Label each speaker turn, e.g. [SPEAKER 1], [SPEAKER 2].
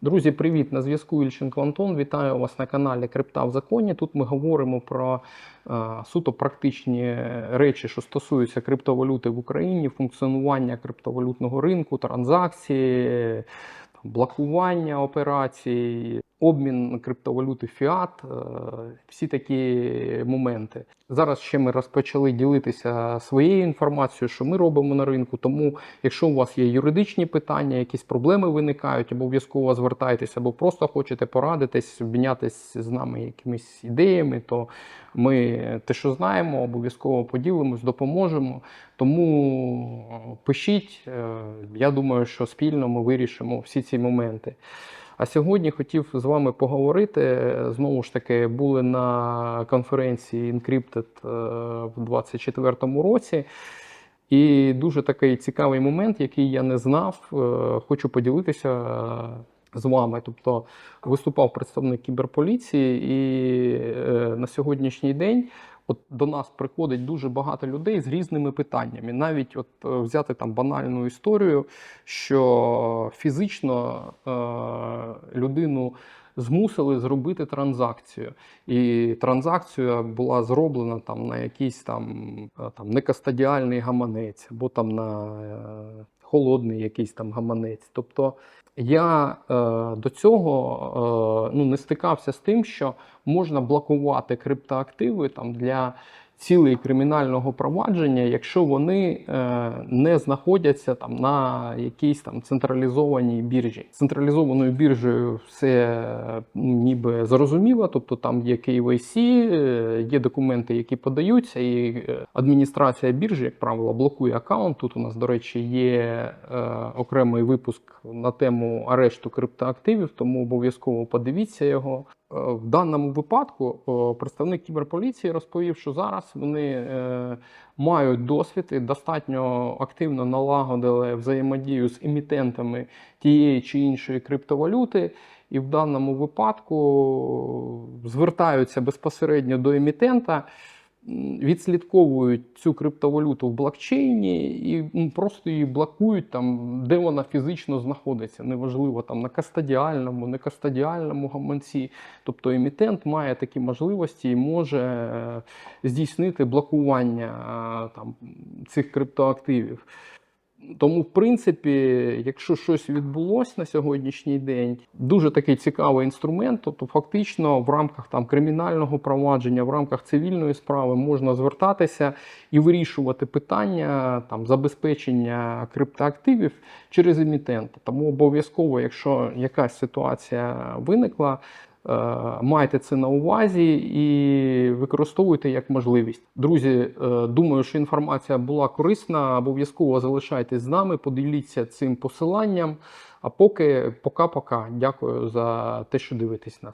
[SPEAKER 1] Друзі, привіт! На зв'язку Ільченко Антон. Вітаю вас на каналі Крипта в законі. Тут ми говоримо про е, суто практичні речі, що стосуються криптовалюти в Україні, функціонування криптовалютного ринку, транзакції, блокування операцій, обмін криптовалюти фіат, е, всі такі моменти. Зараз ще ми розпочали ділитися своєю інформацією, що ми робимо на ринку. Тому, якщо у вас є юридичні питання, якісь проблеми виникають, обов'язково звертайтеся, або просто хочете порадитись, обмінятися з нами якимись ідеями, то ми те, що знаємо, обов'язково поділимось, допоможемо. Тому пишіть. Е, Я думаю, що спільно ми вирішимо всі ці моменти. А сьогодні хотів з вами поговорити. Знову ж таки, були на конференції Encrypted е, в 2024 році. І дуже такий цікавий момент, який я не знав, е, хочу поділитися е, з вами. Тобто виступав представник кіберполіції, і на сьогоднішній день от до нас приходить дуже багато людей з різними питаннями. Навіть от е, взяти там банальну історію, що фізично е, людину змусили зробити транзакцію. І транзакція була зроблена там на якийсь там, е, там некастадіальний гаманець, або там на е, холодний якийсь там гаманець. Тобто я е, до цього е, ну, не стикався з тим, що можна блокувати криптоактиви там для цілей кримінального провадження, якщо вони е, не знаходяться там на якійсь там централізованій біржі. Централізованою біржею все е, ніби зрозуміло, тобто там є KYC, е, є документи, які подаються, і адміністрація біржі, як правило, блокує аккаунт. Тут у нас, до речі, є окремий випуск на тему арешту криптоактивів, тому обов'язково подивіться його. Е, В даному випадку представник кіберполіції розповів, що зараз вони е, мають досвід і достатньо активно налагодили взаємодію з емітентами тієї чи іншої криптовалюти, і в даному випадку звертаються безпосередньо до емітента. Відслідковують цю криптовалюту в блокчейні і просто її блокують там, де вона фізично знаходиться. Неважливо там на кастадіальному, не кастадіальному гаманці. Тобто емітент має такі можливості і може е, здійснити блокування е, там, цих криптоактивів. Тому, в принципі, якщо щось відбулося на сьогоднішній день, дуже такий цікавий інструмент. Тобто, фактично, в рамках там кримінального провадження, в рамках цивільної справи можна звертатися і вирішувати питання там забезпечення криптоактивів через емітента. Тому обов'язково, якщо якась ситуація виникла. Е, Майте це на увазі і використовуйте як можливість. Друзі, е, думаю, що інформація була корисна. Обов'язково залишайтесь з нами, поділіться цим посиланням. А поки пока-пока. Дякую за те, що дивитесь нас.